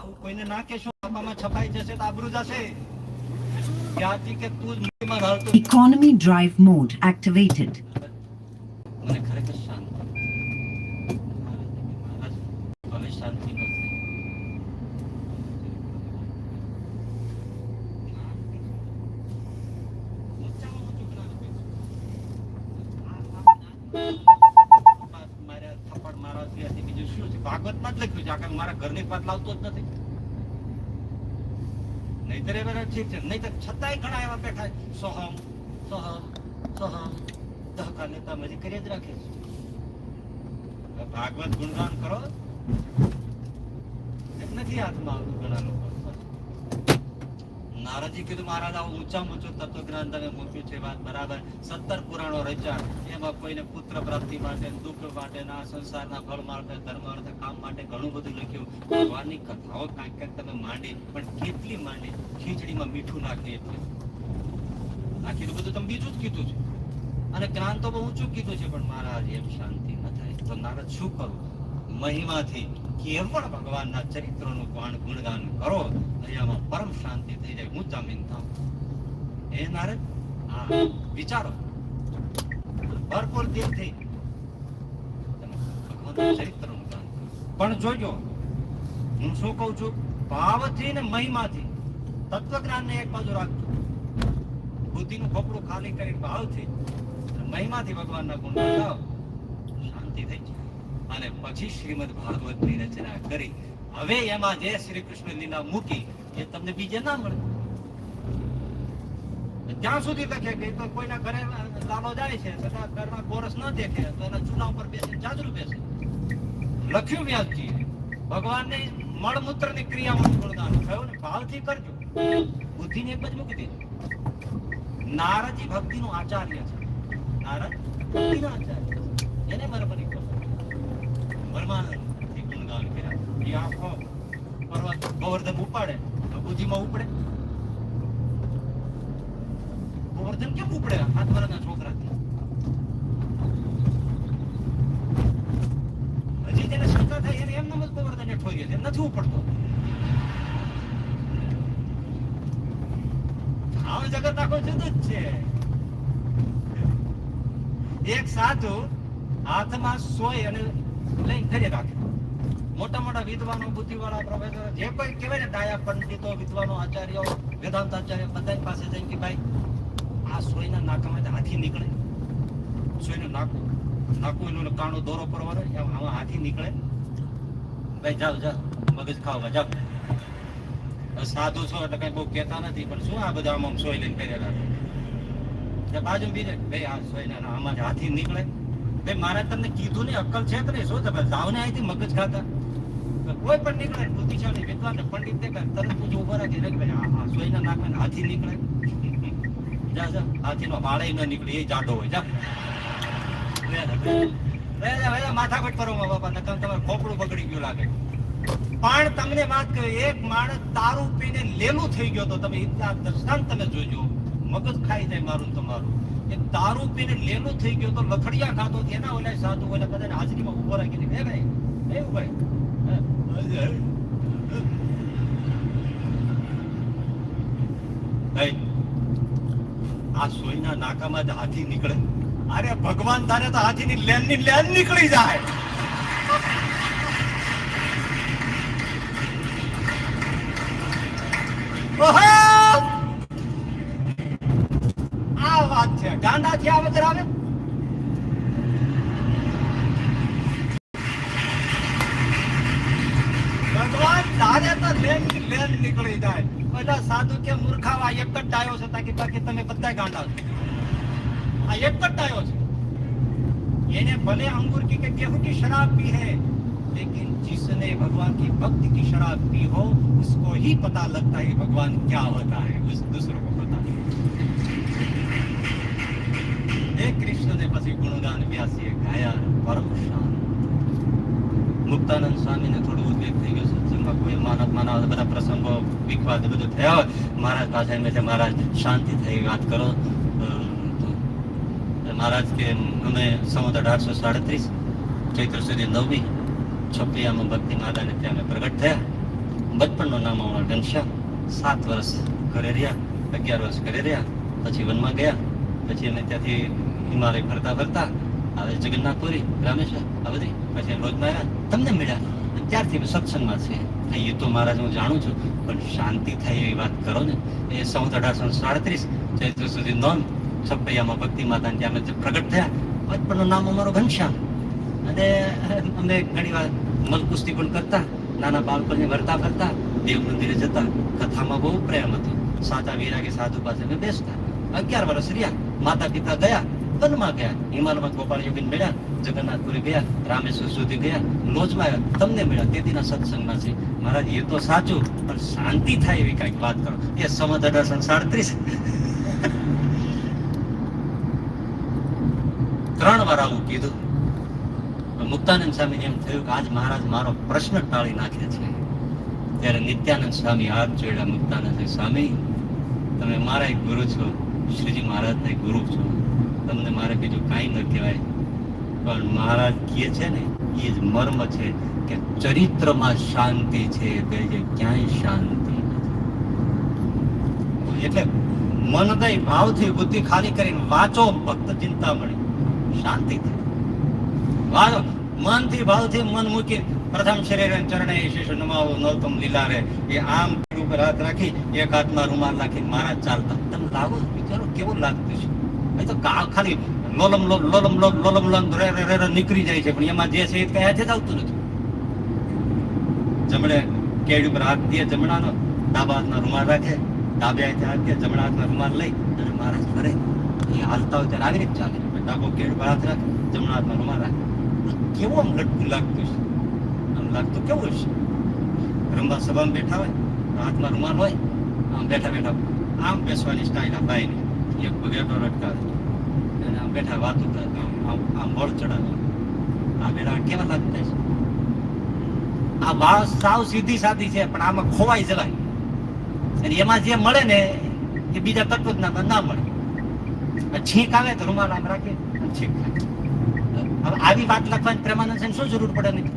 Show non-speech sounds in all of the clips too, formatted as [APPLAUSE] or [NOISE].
આવું કોઈને ના કહેશો છાપામાં છપાઈ જશે તો આબરૂ જશે. ક્યાંથી કે તું જ મૂડીમાં હાલતો? ઇકોનોમી ડ્રાઈવ મોડ એક્ટિવેટેડ મને ખરેખર શાંતિ હવે શાંતિ ભાગવતમાં જ લખ્યું છે. આખા મારા ઘરની વાત લાવતો જ નથી. નહીતર એ બધા ઠીક છે. નહીતર છતાંય ઘણા એવા બેઠા. સોહમ સોહમ સોહમ. દહકા નેતા મજી કરી જ રાખે છે. ભાગવત ગુણગાન કરો. નથી હાથમાં આવતું ઘણા લોકો. નારદજી કીધું, મહારાજ ઊંચામાં ઊંચું તત્વજ્ઞાન તમે મૂક્યું છે. વાત બરાબર. સત્તર પુરાણો રચાણ. એમાં કોઈને પુત્ર પ્રાપ્તિ માટે, દુઃખ માટે, ના સંસારના ફળ માટે, ધર્મ અર્થ કામ માટે ઘણું બધું લખ્યું. ભગવાનની કથાઓ કાંઈક કાંઈક તમે માંડી, પણ કેટલી માંડી? ખીચડીમાં મીઠું નાખી એટલે. બાકીનું બધું તમે બીજું જ કીધું છે. અને જ્ઞાન તો બહુ ઊંચું કીધું છે, પણ મહારાજ, એમ શાંતિ ન થાય. તો નારદ શું કરું? મહિમાથી. કેવળ ભગવાનના ચરિત્રનું ગાણ ગુણગાન કરો અહીંયામાં પરમ શાંતિ થઈ જાય. હું જામીન થાઉં. એ નારે હા, વિચારો. ભરપૂર દિલથી ભગવાનના ચરિત્રનું ગાન પણ જોજો, હું શું કહું છું? ભાવથી ને મહિમાથી તત્વજ્ઞાનને એક બાજુ રાખજો. બુદ્ધિનું ખોપડું ખાલી કરી ભાવથી મહિમાથી ભગવાનના ગુણગાન ગાવ શાંતિ થઈ જાય. અને પછી શ્રીમદ ભાગવતની રચના કરી. હવે એમાં જે શ્રી કૃષ્ણ લીલા મૂકી, એ તમને બીજે ના મળે. ત્યાં સુધી લખે કે તો કોઈના ઘરે લાલો જાય છે છતાં ઘરમાં કોરસ ન દેખે, તો એના ચૂલા ઉપર બેસે જાજરૂ બેસે. લખ્યું વ્યાસજી ભગવાનને મળમૂત્રની ક્રિયામાં ગુણદાન થયું ને? ભાવથી કરજો. બુદ્ધિને એક જ મૂકી દીધી નારદજી ભક્તિનું આચાર્ય છે. નારદ ભક્તિના આચાર્ય એને બરાબર પરમાનંદથી ગુણગાન જ ગોવર્ધને ઠોરીએ છે નથી ઉપડતો આમ જગત આખો જુદું જ છે એક સાધુ હાથમાં સોય અને લઈને ઘરે રાખે મોટા મોટા વિદ્વાનો, બુદ્ધિવાળા પ્રોફેસર જે કોઈ કહેવાય ને ડાયા પંડિતો, વિદ્વાનો, આચાર્યો, વેદાંત આચાર્ય બધા પાસે જઈને કે ભાઈ, આ સોયના નાકામાં હાથી નીકળે. સોયનું નાકું નાકું એનો કાણો દોરો પરવાનો એમ આમાં હાથી નીકળે. ભાઈ, જાઓ જાઓ, મગજ ખાવા જાઓ. સાધુ છો એટલે કઈ બહુ કહેતા નથી, પણ શું આ બધા આમ આમ સોય લઈને કરેલા બાજુ બીજે, ભાઈ, આ સોયના ના આમાંથી હાથી નીકળે. ભાઈ મારા તમને કીધું ને, અક્કલ છે કે શું તમે જાઓ ને મગજ ખાતા? કોઈ પણ નીકળે બુદ્ધિશાળી વિદ્વાન ને પંડિત દેખાય તરત પૂછો ઊભો રાખી રે ભાઈ હા હા, સોયના નાખે હાથી નીકળે. જા જા, હાથીનો માળે ન નીકળે, એ જાડો હોય, જા. માથાકૂટ કરો બાપા, નકર તમારે ખોપડું બગડી ગયું લાગે. પણ તમને વાત કહ્યું એક માણસ દારૂ પીને લેલું થઈ ગયો તો તમે ઇતના દર્શાંત તમે જોજો. મગજ ખાઈ જાય મારું ને તમારું. એક દારૂ પીને લેલું થઈ ગયો તો લખડિયા ખાતો, એના ઓલા સાધુ ઓલા બધાને હાજરીમાં ઊભો રાખીને એ ભાઈ એવું ભાઈ, આ સોયના નાકામાં જ હાથી નીકળે. અરે ભગવાન તારે તો હાથીની લેનની લેન નીકળી જાય. વાત છે ગાંડા થી આવે આવે ભગવાન તારે તો લેન ની લેન નીકળી જાય એટલે સાધુ કે મૂર્ખાવા એક જ ડાયો છે તાકી બાકી તમે બધા ગાંડા છો આ એક જ ડાયો છે એને ભલે अंगूर की के गेहूं की शराब पी है लेकिन जिसने भगवान की भक्ति की शराब पी हो उसको ही पता लगता है भगवान क्या होता है उस दूसरों को હે કૃષ્ણને પછી ગુણગાન વ્યાસીએ ગાયા પરમ શાંત મુક્તાનંદ સ્વામીને થોડું ઉદ્વેગ થઈ ગયો સત્સંગમાં કોઈ માનવ માનવ બધા પ્રસંગો વિખવાદ બધું થયા હોય, મહારાજ પાસે એમ છે, મહારાજ, શાંતિ થઈ, વાત કરો. મહારાજ કે, અમે સંવત અઢારસો સાડત્રીસ, ચૈત્ર સુધી નવમી છપરિયામાં ભક્તિ માતાને ત્યાં અમે પ્રગટ થયા. બચપણનું નામ અમારા ઘનશ્યામ. સાત વર્ષ ઘરે રહ્યા, અગિયાર વર્ષ ઘરે રહ્યા, પછી વનમાં ગયા. પછી અમે ત્યાંથી હિમાલય ફરતા ફરતા હવે જગન્નાથપુરી રામેશ્વર, આ બધી. પછી રોજમાં આવ્યા તમને મળ્યા. ત્યારથી સત્સંગમાં છે એ તો મહારાજ, હું જાણું છું, પણ શાંતિ થાય એવી વાત કરો ને. એ સૌદ અઢારસો સાડત્રીસ, ચૈત્ર સુધી નોંધ છપૈયામાં ભક્તિ માતા ત્યાં અમે પ્રગટ થયા બચપણનું નામ અમારું ઘનશ્યામ. અને અમે ઘણી વાર મલકુસ્તી પણ કરતા, નાના બાળકોને વરતા ફરતા, દેવ મંદિરે જતા. કથામાં બહુ પ્રેમ હતો. સાચા વિરાગી સાધુ પાસે અમે બેસતા. અગિયાર વર્ષ રહ્યા. માતા પિતા ગયા. વનમાં ગયા હિમાલયમાં ગોપાલ યોગીને મળ્યા જગન્નાથપુરી ગયા રામેશ્વર સુધી ગયા લોજમાં આવ્યા તમને મળ્યા તેદીના સત્સંગમાં છે મહારાજ એ તો સાચું, પણ શાંતિ થાય એવી કંઈક વાત કરો. એ સમજ અઢારસો સાડત્રીસ. ત્રણ વાર આવું કીધું. મુક્તાનંદ સ્વામીને એમ થયું કે આજ મહારાજ મારો પ્રશ્ન ટાળી નાખે છે. ત્યારે નિત્યાનંદ સ્વામી હાથ જોડ્યા મુક્તાનંદ સ્વામી, તમે મારા એક ગુરુ છો, શ્રીજી મહારાજના ગુરુ છો. તમને મારે બીજું કાંઈ ન કહેવાય. પણ મહારાજ કહે છે ને એ જ મર્મ છે કે ચરિત્રમાં શાંતિ છે બીજે ક્યાંય શાંતિ નથી. એટલે મનદય ભાવથી બુદ્ધિ ખાલી કરીને વાંચો, ભક્ત ચિંતામણી શાંતિ થાય. મનથી ભાવથી મન મૂકી પ્રથમ શરીર ચરણે શિશુ નમાવો, નવતમ લીલા રે એ આમ ઉપર હાથ રાખી, એક હાથમાં રૂમાલ રાખી મારા ચાલતા. તમે લાગો વિચારો કેવું લાગતું છે એ તો ખાલી લોલમ લોલ લોલમ લોલ લોલમ લોલ નીકળી જાય છે. પણ એમાં જે છે એ કયા છે આવતું નથી. જમણે કેડ ઉપર હાથ દે, જમણાનો ડાબા હાથના રૂમાલ રાખે, ડાબે હાથે હાથ દે, જમણા હાથના રૂમાલ લઈ અને મહારાજ ફરે. એ હાલતા હોય ત્યારે આવી રીતે ચાલે ડાબો કેડ ઉપર હાથ રાખે, જમણા હાથમાં રૂમાલ રાખે. કેવું આમ લટકું લાગતું છે આમ લાગતું કેવું છે રમવા સભામાં બેઠા હોય, હાથમાં રૂમાલ હોય, આમ બેઠા બેઠા આમ બેસવાની સ્ટાઇલ આ બાઈની એક પગેટો લટકાવે અને આમ બેઠા વાતો કરે આમ આમ આમ બળ ચડાવે આ બેઠા કેવા લાગતા છે? આ વાળ સાવ સીધી સાદી છે, પણ આમાં ખોવાઈ જવાય. અને એમાં જે મળે ને, એ બીજા તત્વ જ ના મળે. છીંક આવે તો રૂમાલ આમ રાખે છીંક હવે આવી વાત લખવાની પ્રેમાનંદ છે શું જરૂર પડે નહીં?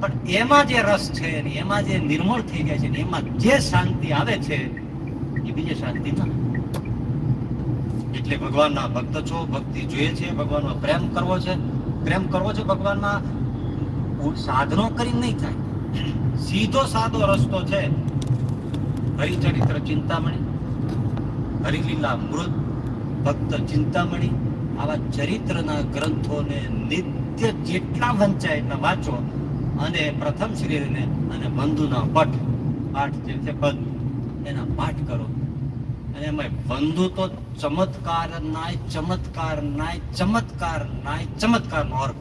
પણ એમાં જે રસ છે એમાં જે નિર્મળ થઈ જાય છે એમાં જે શાંતિ આવે છે, એ બીજે શાંતિ ના એટલે ભગવાનના ભક્ત છો, ભક્તિ જોઈએ છે, ભગવાનનો પ્રેમ કરવો છે. પ્રેમ કરવો છે ભગવાનમાં સાધનો કરીને નહીં થાય. સીધો સાદો રસ્તો છે. હરિચરિત્ર ચિંતામણી, હરિલીલા મૃત, ભક્ત ચિંતામણી, આવા ચરિત્રના ગ્રંથોને નિત્ય જેટલા વંચાય એટલા વાંચો અને પ્રથમ શ્રીને અને બંધુના પઠ, પાઠ જે છે પદ, એના પાઠ કરો. અને એમાં બંધુ તો ચમત્કાર નાય ચમત્કાર નાય ચમત્કાર નાય ચમત્કાર નો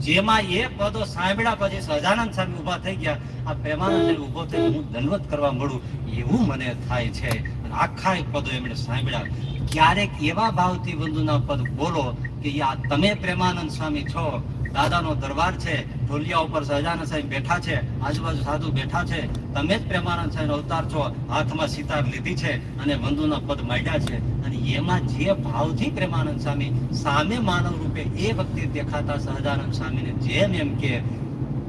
જેમાં એ પદો સાંભળ્યા પછી સહજાનંદ સ્વામી ઊભા થઈ ગયા. આ પ્રેમાનંદ ઊભો થઈ હું દંડવત કરવા મળું એવું મને થાય છે. આખા પદો એમણે સાંભળ્યા. ક્યારેક એવા ભાવથી બંધુના પદ બોલો કે યા તમે પ્રેમાનંદ સ્વામી છો દાદાનો દરબાર છે, ઢોલિયા ઉપર સહજાનંદ સાહેબ બેઠા છે, આજુબાજુ સાધુ બેઠા છે, તમે જ પ્રેમાનંદ સાહેબ અવતાર છો, હાથમાં સિતાર લીધી છે અને બંધુના પદ માંડ્યા છે. અને એમાં જે ભાવથી પ્રેમાનંદ સ્વામી સામે માનવ રૂપે એ વખતે દેખાતા સહજાનંદ સ્વામીને જેમ એમ કે,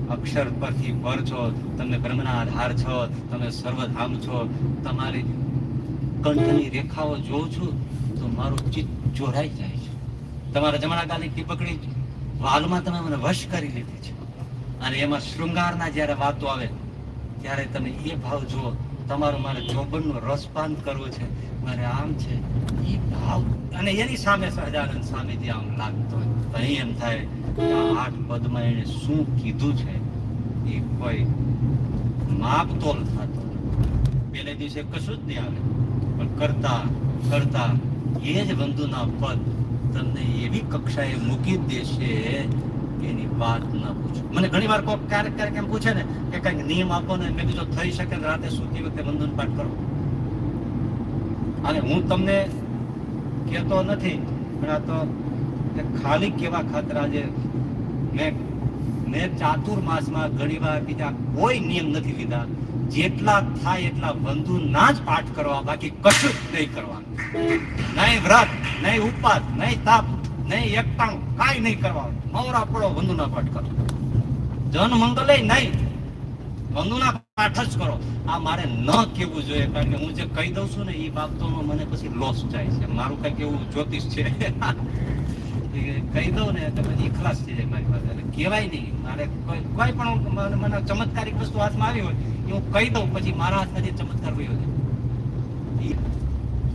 અક્ષર પરથી પર છો, તમે બ્રહ્મના આધાર છો, તમે સર્વધામ છો, તમારી કંઠની રેખાઓ જોઉં છું, તો મારું ચિત્ત જોડાઈ જાય છે. તમારા જમણા ગાલી પકડી વાલમાં તમે મને વશ કરી લીધી છે. અને એમાં શૃંગારના જ્યારે વાતો આવે, ત્યારે તમે એ ભાવ જુઓ, તમારું મારે જોબનનું રસપાન કરવું છે. મારે આમ છે એ ભાવ. અને એની સામે સહજાનંદ સ્વામીજી આમ લાગતો હોય. અહીં એમ થાય કે આઠ પદમાં એણે શું કીધું છે, એ કોઈ માપતોલ થતો. પેલે દિવસે કશું જ નહીં આવે. પણ કરતા કરતા એ જ બંધુના પદ તમને એવી કક્ષાએ મૂકી દેશે એની વાત ન પૂછો. મને ઘણી વાર કોઈ ક્યારેક ક્યારેક એમ પૂછે ને કે કંઈક નિયમ આપો ને મેં કીધું થઈ શકે ને રાતે સૂતી વખતે વંદન પાઠ કરો. અને હું તમને કહેતો નથી, પણ આ તો ખાલી કેવા ખાતર આજે મેં મેં ચાતુર્માસમાં ઘણી વાર બીજા કોઈ નિયમ નથી લીધા. જેટલા થાય એટલા બંધુ ના જ પાઠ કરવા, બાકી કશું જ નહીં કરવા નહીં વ્રત, નહીં ઉપવાસ નહીં તાપ, નહીં એકટાણ કાંઈ નહીં કરવા મૌરા પડો, વંદુના પાઠ કરો. જન મંગલે નહીં. વંદુના પાઠ જ કરો. આ મારે ન કેવું જોઈએ, કારણ કે હું જે કહી દઉં છું ને, એ બાબતો મને પછી લોસ જાય છે. મારું કંઈક એવું જ્યોતિષ છે. [LAUGHS] કહી દઉં ને તો પછી ખલાસ થઈ જાય મારી પાસે. એટલે કહેવાય નહીં. મારે કોઈ પણ મને ચમત્કારિક વસ્તુ હાથમાં આવી હોય, એ હું કહી દઉં, પછી મારા હાથમાંથી ચમત્કાર વયો જાય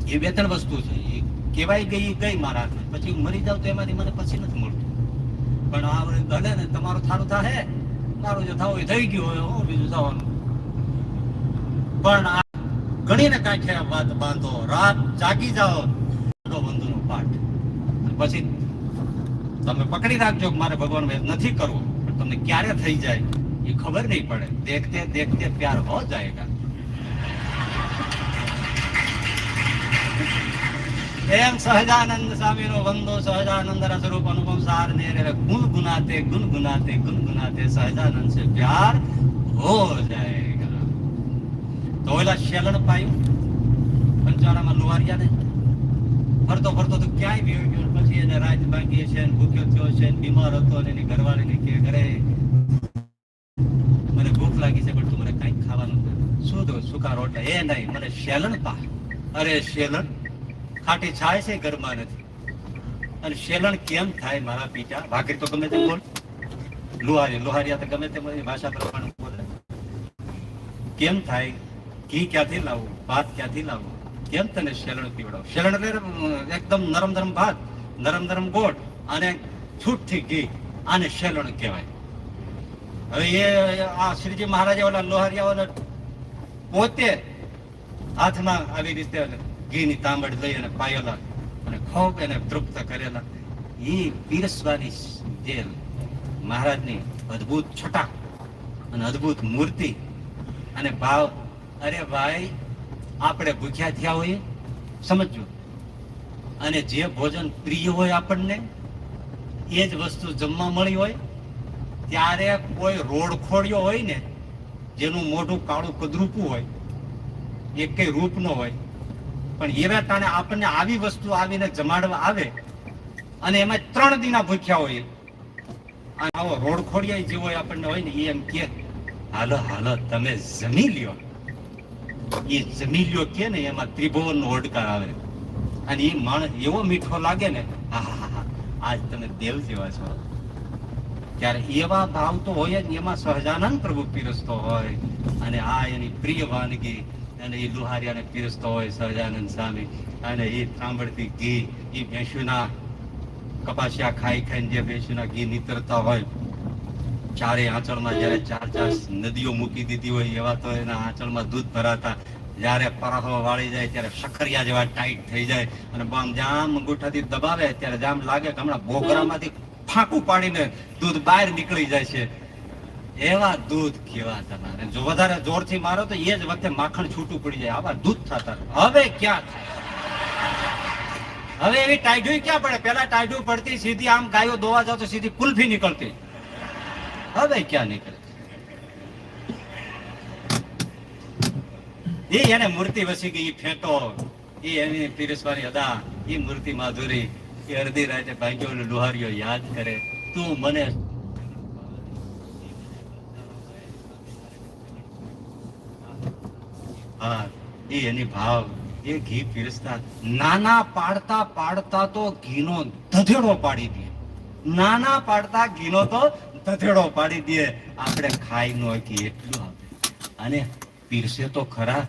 એ- બે ત્રણ વસ્તુ છે, એ કહેવાય ગઈ ગઈ મારા પછી હું મરી જાઉં તો એમાંથી મને પછી નથી મળતું. પણ આ ભલે ને તમારું થારું થાહે, મારું જો થવું થઈ ગયું હોય, હું બીજું થવાનું પણ આ ગણીને કાંઠે વાત બાંધો, રાત જાગી જાઓ બંધુનો પાઠ. પછી તમે પકડી રાખજો મારે ભગવાન નથી કરવો, પણ તમને ક્યારે થઈ જાય એ ખબર નહીં પડે. દેખતે દેખતે પ્યાર હો જાયગા. એમ સહજાનંદ સ્વામીનો વંદો, સહજાનંદ રસરૂપ અનુપમ સાર ને ગુણ ગુનાતે ગુણ ગુનાતે ગુણ ગુનાતે સહજાનંદ સે પ્યાર હો જાયેગા તો ઓલા શેલણ પાયું, પંચાળામાં લુવારિયા ને? ફરતો ફરતો તો ક્યાંય બી ગયો. પછી એને રાત બાકી છે ભૂખ્યો થયો છે બીમાર હતો અને એની ઘરવાળી ઘરવાળીને કે ઘરે મને ભૂખ લાગી છે, પણ તું મને કઈ ખાવાનું શું તો સુકા રોટલા? એ નહીં, મને શેલણ પા અરે શેલણ, ખાટી છાય છે, ઘરમાં નથી. અને શેલણ કેમ થાય મારા પિતા ભાખરી તો ગમે તે બોલ. લુહારી, લુહારિયા તો ગમે તે ભાષા પ્રમાણે બોલે. કેમ થાય? ઘી ક્યાંથી લાવવું ભાત ક્યાંથી લાવવું કેમ તને શેલણ પીવડાવ? શેલણ એટલે એકદમ નરમ નરમ ભાત, નરમ નરમ ગોળ અને છૂટથી ઘી, આને શેલણ કહેવાય. હવે એ આ શ્રીજી મહારાજા ઓલા લોહારિયાઓને પોતે હાથમાં આવી રીતે ઘીની તાંબડ લઈ અને પાયેલા અને ખૂબ એને તૃપ્ત કરેલા એ પીરસવાની જે મહારાજની અદ્ભુત છટા અને અદ્ભુત મૂર્તિ અને ભાવ, અરે ભાઈ, આપણે ભૂખ્યા થયા હોઈએ? સમજો અને જે ભોજન પ્રિય હોય આપણને, એ જ વસ્તુ જમવા મળી હોય, ત્યારે કોઈ રોડ ખોડ્યો હોય ને, જેનું મોઢું કાળું કદરૂપું હોય એ કઈ રૂપ ન હોય. પણ એવા ટાણે આપણને આવી વસ્તુ આવીને જમાડવા આવે અને એમાં ત્રણ દિના ભૂખ્યા હોય. અને આવો રોડ જેવો આપણને હોય ને, એ એમ કે, હાલો હાલો, તમે જમી લ્યો. એ જમી લ્યો કે ને, એમાં ત્રિભુવન નો ઓડકાર આવે. અને એ માણસ એવો મીઠો લાગે ને, હા આજ તમે દેવ જેવા છો. ત્યારે એવા ભાવ તો હોય જ એમાં સહજાનંદ પ્રભુ પીરસતો હોય. અને આ એની પ્રિય વાનગી અને એ લુહારિયાને પીરસતો હોય સહજાનંદ સ્વામી. અને એ સાંભળતી ઘી એ ભેંસુના કપાસિયા ખાઈ ખાઈને જે ભેંસુના ઘી નીતરતા હોય ચારે આંચળમાં જ્યારે ચાર ચાર નદીઓ મૂકી દીધી હોય એવા તો એના આંચળમાં દૂધ ભરાતા, જ્યારે પરાહો વાળી જાય ત્યારે સખરિયા જેવા ટાઈટ થઈ જાય અને બામ જામ અંગૂઠાથી દબાવે ત્યારે જામ લાગે કે હમણાં બોકરામાંથી ફાંકું પાડીને દૂધ બહાર નીકળી જાય છે. એવા દૂધ કેવા તમારે? જો વધારે જોરથી મારો તો એ જ વખતે માખણ છૂટું પડી જાય. આવા દૂધ થતા હવે ક્યાં થાય? હવે એવી ટાઈડું ક્યાં પડે? પેલા ટાઈડું પડતી, સીધી આમ ગાયો દોવા જાવ તો સીધી કુલ્ફી નીકળતી. હવે ક્યાં નીકળે? એ એને મૂર્તિ વસી ગઈ ફેંટો. એ એની પીરસવાની અદા એ મૂર્તિ માધુરી. એ અડધી રાતે ભાગ્યો લુહારીઓ યાદ કરે. તું મને હા એ એની ભાવ, એ ઘી પીરસતા, નાના પાડતા પાડતા તો ઘીનો ધધેડો પાડી દે. નાના પાડતા ઘીનો તો ધધેડો પાડી દે. આપણે ખાઈ નો કે એટલું આપે. અને પીરસે તો ખરા